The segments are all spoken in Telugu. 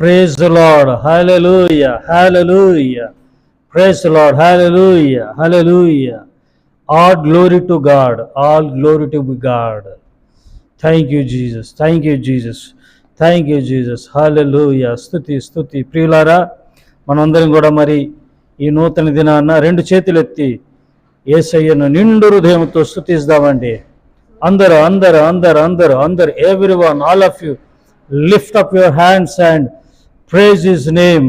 Praise Lord hallelujah hallelujah praise Lord hallelujah hallelujah all glory to God all glory to God thank you Jesus thank you Jesus thank you Jesus hallelujah స్థుతి స్థుతి ప్రియులారా మనందరం కూడా మరి ఈ నూతన దినాన్న రెండు చేతులు ఎత్తి ఏసయ్యను నిండు హృదయంతో స్థుతిస్తామండి అందరూ అందరూ అందరూ అందరూ అందరు everyone all of you lift up your hands and Praise his name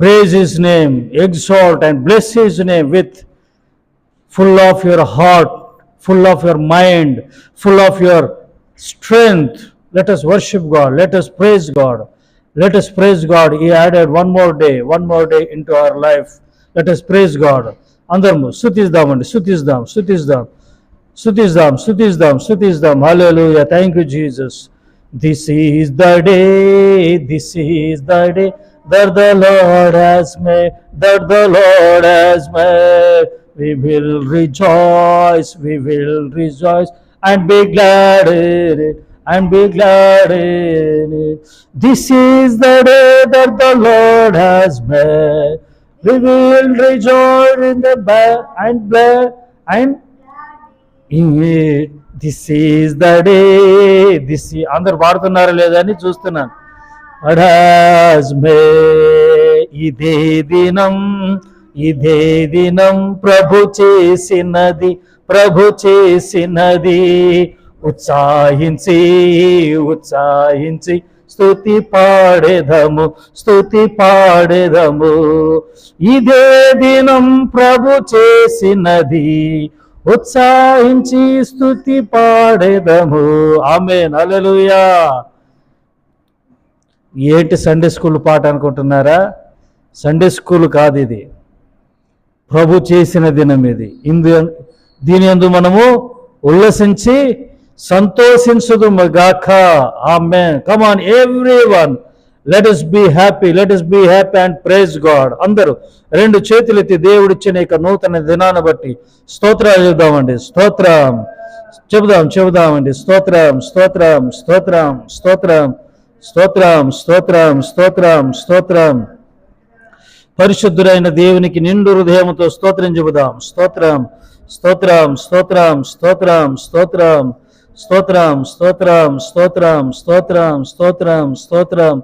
praise his name, exalt and bless his name with full of your heart, full of your mind, full of your strength. Let us worship God. Let us praise God. Let us praise God. He added one more day, one more day into our life. Let us praise God. అందరము స్థుతిద్దామండి స్థుతిద్దాం స్థుతిద్దాం స్థుతిద్దాం స్థుతిద్దాం స్థుతిద్దాం hallelujah thank you Jesus This is the day, this is the day that the Lord has made, that the Lord has made. We will rejoice, we will rejoice and be glad in it, and be glad in it. This is the day that the Lord has made. We will rejoice in the and bear and in it. This is the day this అందరు పాడుతున్నారా అని చూస్తున్నాను. అడాజ్మే ఇదే దినం ఇదే దినం ప్రభు చేసినది ప్రభు చేసినది. ఉత్సాహించి ఉత్సాహించి స్తుతి పాడేదము స్తుతి పాడేదము. ఇదే దినం ప్రభు చేసినది ఉత్సాహించి స్థుతి పాడేదము. ఆమె నలలుయా ఏంటి సండే స్కూల్ పాట అనుకుంటున్నారా? సండే స్కూల్ కాదు ఇది. ప్రభు చేసిన దినం ఇది. ఇందు దీని ఎందు మనము ఉల్లసించి సంతోషించదు గాక. ఆమె come on everyone let us be happy let us be happy and praise God అందరూ రెండు చేతులు ఎత్తి దేవుడిచ్చిన ఇక నూతన దినాన్ని బట్టి స్తోత్రాలు చెబుదామండి స్తోత్రం చెబుదాం చెబుదామండి స్తోత్రం స్తోత్రం స్తోత్రం స్తోత్రం స్తోత్రం స్తోత్రం స్తోత్రం స్తోత్రం పరిశుద్ధుడైన దేవునికి నిండు హృదయంతో స్తోత్రం చెబుదాం స్తోత్రం స్తోత్రం స్తోత్రం స్తోత్రం స్తోత్రం స్తోత్రం స్తోత్రం స్తోత్రం స్తోత్రం స్తోత్రం స్తోత్రం స్తోత్రం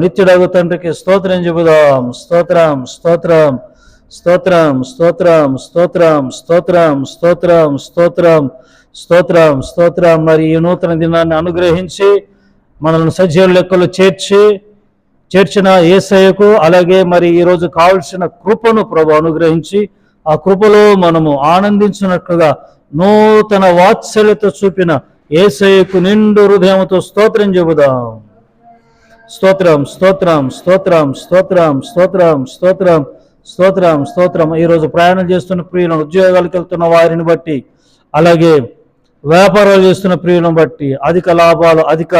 నిత్యుడగు తండ్రికి స్తోత్రం చెబుదాం. స్తోత్రం స్తోత్రం స్తోత్రం స్తోత్రం స్తోత్రం స్తోత్రం స్తోత్రం స్తోత్రం స్తోత్రం స్తోత్రం. మరి ఈ నూతన దినాన్ని అనుగ్రహించి మనల్ని సజీవ లెక్కలు చేర్చి చేర్చిన ఏసయ్యకు అలాగే మరి ఈరోజు కావలసిన కృపను ప్రభు అనుగ్రహించి ఆ కృపలో మనము ఆనందించినట్లుగా నూతన వాత్సల్యత చూపిన ఏసయ్యకు నిండు హృదయంతో స్తోత్రం చెబుదాం. స్తోత్రం స్తోత్రం స్తోత్రం స్తోత్రం స్తోత్రం స్తోత్రం స్తోత్రం స్తోత్రం. ఈరోజు ప్రయాణం చేస్తున్న ప్రియులను ఉద్యోగాలకు వెళ్తున్న వారిని బట్టి అలాగే వ్యాపారాలు చేస్తున్న ప్రియులను బట్టి అధిక లాభాలు అధిక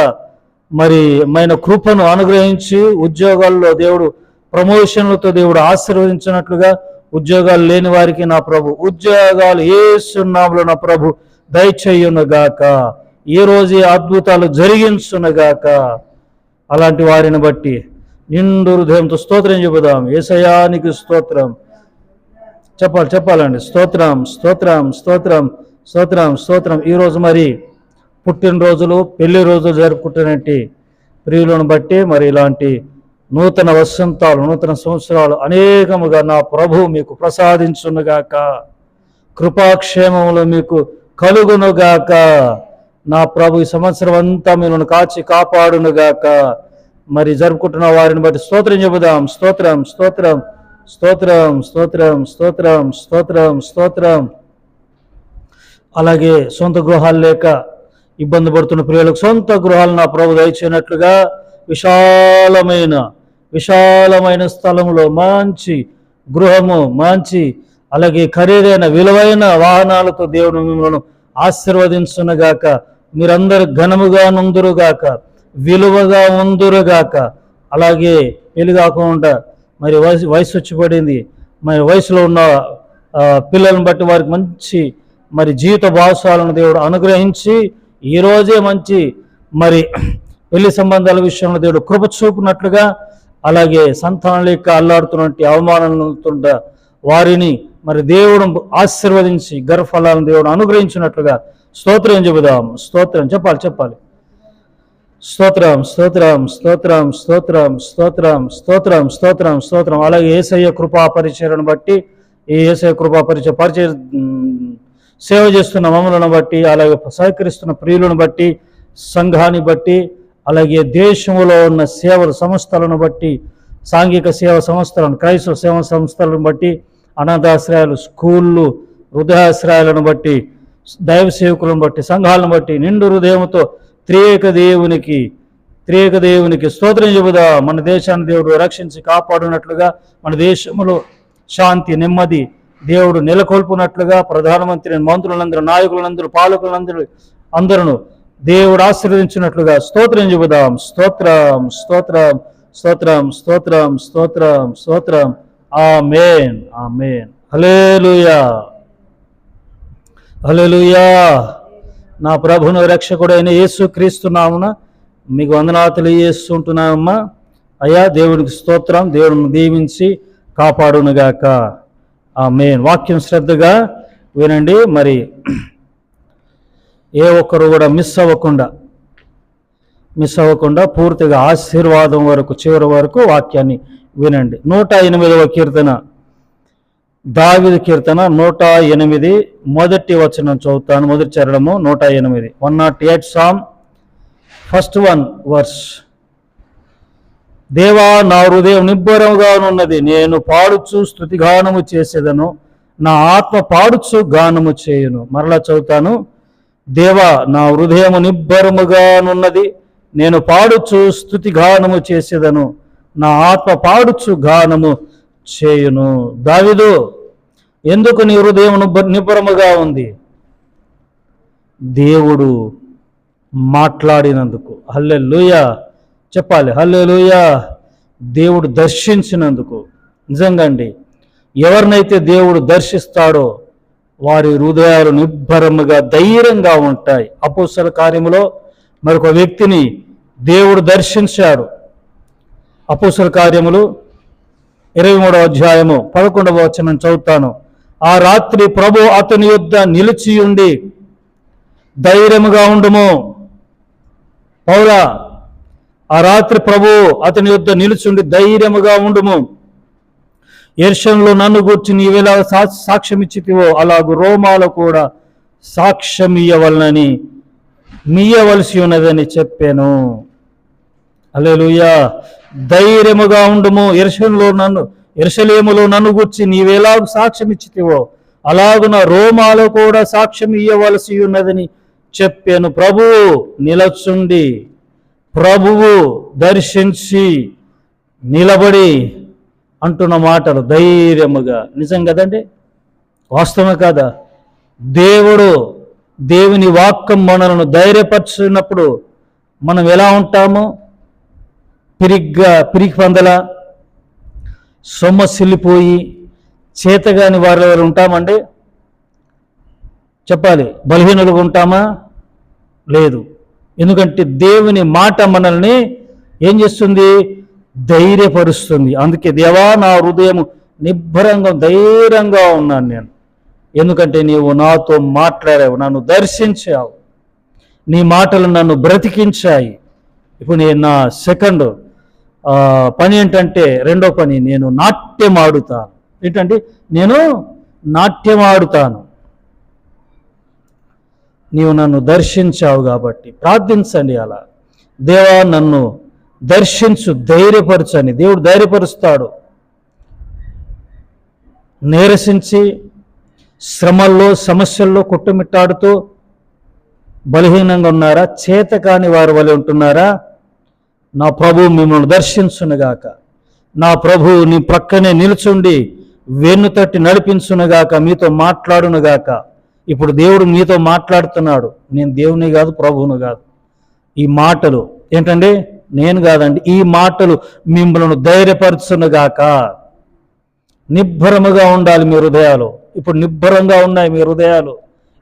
మరి మైన కృపను అనుగ్రహించి ఉద్యోగాల్లో దేవుడు ప్రమోషన్లతో దేవుడు ఆశీర్వదించినట్లుగా ఉద్యోగాలు లేని వారికి నా ప్రభు ఉద్యోగాలు ఏ సున్నాములు నా ప్రభు దయచేయునుగాక. ఈ రోజు అద్భుతాలు జరిగించునుగాక. అలాంటి వారిని బట్టి నిండు హృదయంతో స్తోత్రం చెబుదాం. ఏసయానికి స్తోత్రం. చెప్పాలి చెప్పాలండి. స్తోత్రం స్తోత్రం స్తోత్రం స్తోత్రం స్తోత్రం. ఈరోజు మరి పుట్టినరోజులు పెళ్ళి రోజులు జరుపుకుంటున్నట్టు ప్రియులను బట్టి మరి ఇలాంటి నూతన వసంతాలు నూతన సంవత్సరాలు అనేకముగా నా ప్రభు మీకు ప్రసాదించునుగాక. కృపాక్షేమములు మీకు కలుగునుగాక. నా ప్రభు ఈ సంవత్సరం అంతా మిమ్మల్ని కాచి కాపాడునుగాక. మరి జరుపుకుంటున్న వారిని బట్టి స్తోత్రం చెబుదాం. స్తోత్రం స్తోత్రం స్తోత్రం స్తోత్రం స్తోత్రం స్తోత్రం స్తోత్రం. అలాగే సొంత గృహాలు లేక ఇబ్బంది పడుతున్న ప్రియులకు సొంత గృహాలు నా ప్రభు దయచేయనట్లుగా విశాలమైన విశాలమైన స్థలంలో మంచి గృహము మంచి అలాగే ఖరీదైన విలువైన వాహనాలతో దేవుడు మిమ్మల్ని ఆశీర్వదించునగాక. మీరందరూ ఘనముగా నుందురుగాక విలువగా ఉందురుగాక. అలాగే పెళ్ళి కాకుండా మరి వయసు వయసు వచ్చి పడింది మరి వయసులో ఉన్న పిల్లలను బట్టి వారికి మంచి మరి జీవిత భావసాలను దేవుడు అనుగ్రహించి ఈరోజే మంచి మరి పెళ్ళి సంబంధాల విషయంలో దేవుడు కృప చూపునట్లుగా అలాగే సంతానం లేక అల్లాడుతున్నటువంటి అవమానాలు వారిని మరి దేవుడు ఆశీర్వదించి గర్భఫలాలను దేవుడు అనుగ్రహించినట్లుగా స్తోత్రం చెబుదాం. స్తోత్రం చెప్పాలి చెప్పాలి. స్తోత్రం స్తోత్రం స్తోత్రం స్తోత్రం స్తోత్రం స్తోత్రం స్తోత్రం స్తోత్రం. అలాగే ఏసయ్య కృపా పరిచయను బట్టి ఈ ఏసయ్య కృపా పరిచయ పరిచయ సేవ చేస్తున్న మమ్మలను బట్టి అలాగే సహకరిస్తున్న ప్రియులను బట్టి సంఘాన్ని బట్టి అలాగే దేశంలో ఉన్న సేవల సంస్థలను బట్టి సాంఘిక సేవ సంస్థలను క్రైస్తవ సేవ సంస్థలను బట్టి అనాథాశ్రయాలు స్కూళ్ళు హృదయాశ్రయాలను బట్టి దైవ సేవకులను బట్టి సంఘాలను బట్టి నిండు హృదయంతో త్రియేక దేవునికి త్రియేక దేవునికి స్తోత్రం చెబుదా. మన దేశాన్ని దేవుడు రక్షించి కాపాడునట్లుగా మన దేశంలో శాంతి నెమ్మది దేవుడు నెలకొల్పునట్లుగా ప్రధానమంత్రి మంత్రులందరూ నాయకులందరూ పాలకులందరూ అందరూ దేవుడు ఆశీర్వదించినట్లుగా స్తోత్రం చెబుదాం. స్తోత్రం స్తోత్రం స్తోత్రం స్తోత్రం స్తోత్రం స్తోత్రం. ఆమేన్ ఆమేన్. హల్లెలూయా. హలేలుయా నా ప్రభును రక్షకుడైన యేసు క్రీస్తున్నామున మీకు వందనాలు తెలియజేస్తుంటున్నామమ్మా అయ్యా దేవునికి స్తోత్రం దేవుడిని దీవించి కాపాడునుగాక. ఆ మెయిన్ వాక్యం శ్రద్ధగా వినండి. మరి ఏ ఒక్కరు కూడా మిస్ అవ్వకుండా మిస్ అవ్వకుండా పూర్తిగా ఆశీర్వాదం వరకు చివరి వరకు వాక్యాన్ని వినండి. నూట ఎనిమిదవ కీర్తన. దావిది కీర్తన నూట ఎనిమిది. మొదటి వచనం చదువుతాను. మొదటి చరణము నూట ఎనిమిది. One nought eight psalm first one verse. దేవా నా హృదయం నిబ్బరముగా ఉన్నది నేను పాడుచు స్థుతిగానము చేసేదను. నా ఆత్మ పాడుచు గానము చేయును. మరలా చదువుతాను. దేవా నా హృదయము నిబ్బరముగానున్నది. నేను పాడుచు స్థుతిగానము చేసేదను. నా ఆత్మ పాడుచు గానము చేయును. దావిదు ఎందుకు నీ హృదయం నిపురముగా ఉంది? దేవుడు మాట్లాడినందుకు. హల్లెలూయ. చెప్పాలి. హల్లెలూయ. దేవుడు దర్శించినందుకు. నిజంగా అండి ఎవరినైతే దేవుడు దర్శిస్తాడో వారి హృదయాలు నిబ్బరముగా ధైర్యంగా ఉంటాయి. అపోసల కార్యములో మరొక వ్యక్తిని దేవుడు దర్శించాడు. అపోసల కార్యములు ఇరవై మూడవ అధ్యాయము పదకొండవ వచనం చదువుతాను. ఆ రాత్రి ప్రభు అతని యొద్ద నిలిచి ఉండి ధైర్యముగా ఉండుము. పౌలా ఆ రాత్రి ప్రభు అతని యొద్ద ఉండి ధైర్యముగా ఉండుము. ఎర్షంలో నన్ను గూర్చి నీవెలా సా సాక్ష్యం ఇచ్చితివో అలాగూ రోమాలో కూడా సాక్ష్యం ఇయ్యవలనని మీయవలసి ఉన్నదని చెప్పాను. అలే ధైర్యముగా ఉండము. ఎర్షంలో నన్ను ఎర్షలేములో నన్ను గుర్చి నీవెలా సాక్ష్యం ఇచ్చితివో అలాగున రోమాలో కూడా సాక్ష్యం ఇయ్యవలసి ఉన్నదని చెప్పాను. ప్రభువు నిలచుండి. ప్రభువు దర్శించి నిలబడి అంటున్న మాటలు ధైర్యముగా. నిజం కదండి? వాస్తవమే కాదా? దేవుడు దేవుని వాక్యం మనలను ధైర్యపరిచినప్పుడు మనం ఎలా ఉంటామో? పిరిగ్గా పిరికి పందల సొమ్మసిల్లిపోయి చేతగాని వారి ఎవరు ఉంటామండి? చెప్పాలి బలహీనులుగా ఉంటామా? లేదు. ఎందుకంటే దేవుని మాట మనల్ని ఏం చేస్తుంది? ధైర్యపరుస్తుంది. అందుకే దేవా నా హృదయం నిబ్బరంగా ధైర్యంగా ఉన్నాను నేను. ఎందుకంటే నీవు నాతో మాట్లాడావు నన్ను దర్శించావు. నీ మాటలు నన్ను బ్రతికించాయి. ఇప్పుడు నేను నా సెకండ్ పని ఏంటంటే రెండో పని నేను నాట్యం ఆడుతాను. ఏంటంటే నేను నాట్యం ఆడుతాను. నీవు నన్ను దర్శించావు కాబట్టి ప్రార్థించండి అలా. దేవా నన్ను దర్శించు ధైర్యపరచని దేవుడు ధైర్యపరుస్తాడు. నీరసించి శ్రమల్లో సమస్యల్లో కుట్టుమిట్టాడుతూ బలహీనంగా ఉన్నారా? చేత కాని వారి వలె ఉంటున్నారా? నా ప్రభు మిమ్మల్ని దర్శించునుగాక. నా ప్రభు నీ ప్రక్కనే నిలుచుండి వెన్ను తట్టి నడిపించునుగాక మీతో మాట్లాడునుగాక. ఇప్పుడు దేవుడు మీతో మాట్లాడుతున్నాడు. నేను దేవుని కాదు ప్రభువును కాదు. ఈ మాటలు ఏంటండి? నేను కాదండి. ఈ మాటలు మిమ్మల్ని ధైర్యపరచునుగాక. నిబ్బరముగా ఉండాలి మీ హృదయాలు. ఇప్పుడు నిబ్బరంగా ఉన్నాయి మీ హృదయాలు.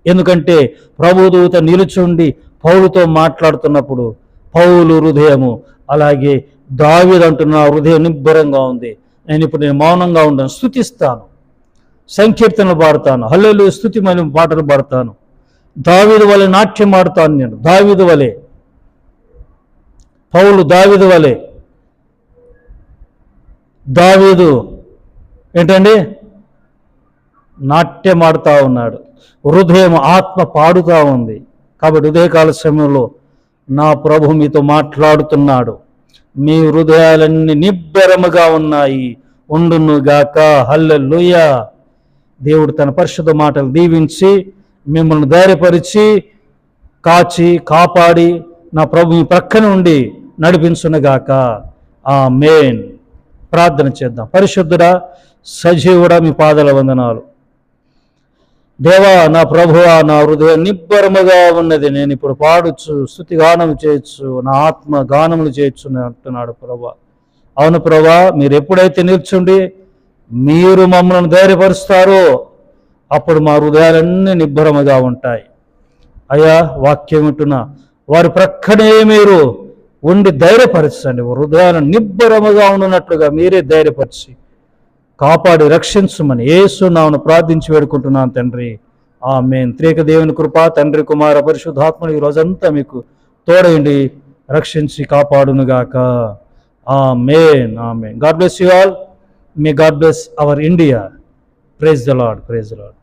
ఎందుకంటే ప్రభుదూత నిలుచుండి పౌరుతో మాట్లాడుతున్నప్పుడు పౌలు హృదయము. అలాగే దావిదంటున్న అంటున్న హృదయం నిబ్బరంగా ఉంది. నేను ఇప్పుడు నేను మౌనంగా ఉండను స్థుతిస్తాను సంకీర్తనలు పాడతాను. హల్లెలు స్థుతి పాటలు పాడతాను. దావిదు వలె నాట్యం ఆడతాను నేను. దావిదు వలె. పౌలు దావిదు వలె. దావీదు ఏంటండి? నాట్యం ఆడుతూ ఉన్నాడు. హృదయం ఆత్మ పాడుతూ ఉంది. కాబట్టి ఉదయకాల సమయంలో నా ప్రభు మీతో మాట్లాడుతున్నాడు. మీ హృదయాలన్నీ నిబ్బరముగా ఉన్నాయి. ఉండునుగాక. హల్లెలూయ. దేవుడు తన పరిశుద్ధ మాటలు దీవించి మిమ్మల్ని ధైర్యపరిచి కాచి కాపాడి నా ప్రభు మీ ప్రక్కన ఉండి నడిపించునుగాక. ఆ మేన్ ప్రార్థన చేద్దాం. పరిశుద్ధుడా సజీవుడా మీ పాదల వందనాలు. దేవా నా ప్రభువా నా హృదయం నిబ్బరముగా ఉన్నది. నేను ఇప్పుడు పాడొచ్చు స్థుతి గానం చేయొచ్చు నా ఆత్మ గానములు చేయొచ్చు అంటున్నాడు ప్రభా. అవును ప్రభా మీరు ఎప్పుడైతే నిల్చుండి మీరు మమ్మల్ని ధైర్యపరుస్తారో అప్పుడు మా హృదయాలన్నీ నిబ్బరముగా ఉంటాయి. అయ్యా వాక్యం వింటున్నా. వారి ప్రక్కనే మీరు ఉండి ధైర్యపరచండి. హృదయాలను నిబ్బరముగా ఉండునట్లుగా మీరే ధైర్యపరిచి కాపాడి రక్షించుమని ఏసు నాను ప్రార్థించి వేడుకుంటున్నాను తండ్రి. ఆ మేన్ త్రేక దేవుని కృప తండ్రి కుమార పరిశుద్ధాత్మను ఈ రోజంతా మీకు తోడయండి రక్షించి కాపాడునుగాక. Amen amen God bless you all. May God bless our India. Praise the Lord praise the Lord